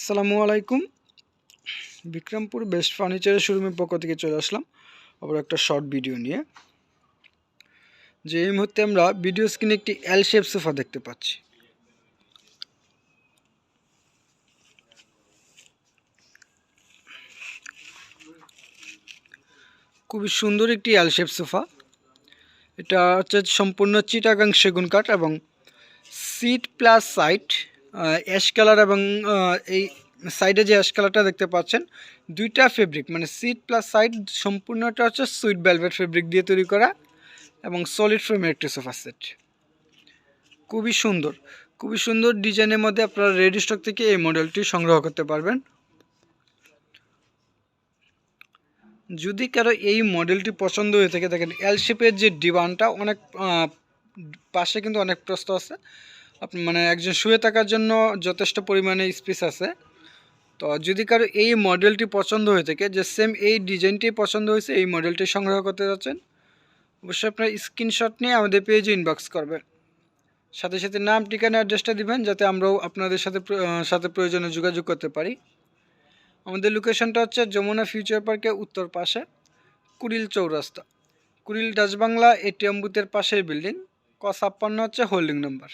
আসসালামু আলাইকুম। বিক্রমপুর বেস্ট ফার্নিচারের শোরুমের পক্ষ থেকে চলে আসলাম আবার একটা শর্ট ভিডিও নিয়ে। যে এই মুহূর্তে আমরা ভিডিও স্ক্রিনে একটি এল শেপ সোফা দেখতে পাচ্ছি। খুবই সুন্দর একটি এল শেপ সোফা এটা হচ্ছে সম্পূর্ণ চিটাগাং সেগুন কাঠ এবং seat plus site ash colour এবং এই সাইডে যে অ্যাশ কালারটা দেখতে পাচ্ছেন, দুইটা ফেব্রিক মানে সিট প্লাস সাইড সম্পূর্ণটা হচ্ছে সুইট ভেলভেট ফেব্রিক দিয়ে তৈরি করা এবং সলিড ফ্রেমের একটি সোফা সেট খুবই সুন্দর খুবই সুন্দর ডিজাইনের মধ্যে আপনারা রেডি স্টক থেকে এই মডেলটি সংগ্রহ করতে পারবেন। যদি কারও এই মডেলটি পছন্দ হয়ে থাকে, দেখেন এল শেপের যে ডিভানটা অনেক পাশে কিন্তু অনেক প্রস্ত আছে। আপনি মানে একজন শুয়ে থাকার জন্য যথেষ্ট পরিমাণে স্পেস আছে। তো যদি কারও এই মডেলটি পছন্দ হয়ে থাকে, যে সেম এই ডিজাইনটি পছন্দ হয়েছে, এই মডেলটি সংগ্রহ করতে যাচ্ছেন, অবশ্যই আপনার স্ক্রিনশট নিয়ে আমাদের পেজে ইনবক্স করবেন। সাথে সাথে নাম, ঠিকানা অ্যাড্রেসটা দিবেন, যাতে আমরাও আপনাদের সাথে সাথে প্রয়োজনে যোগাযোগ করতে পারি। আমাদের লোকেশনটা হচ্ছে যমুনা ফিউচার পার্কের উত্তর পাশে, কুড়িল চৌরাস্তা। কুড়িল ডাচবাংলা এটিএম বুথের পাশের বিল্ডিং ক ছাপ্পান্ন হচ্ছে হোল্ডিং নাম্বার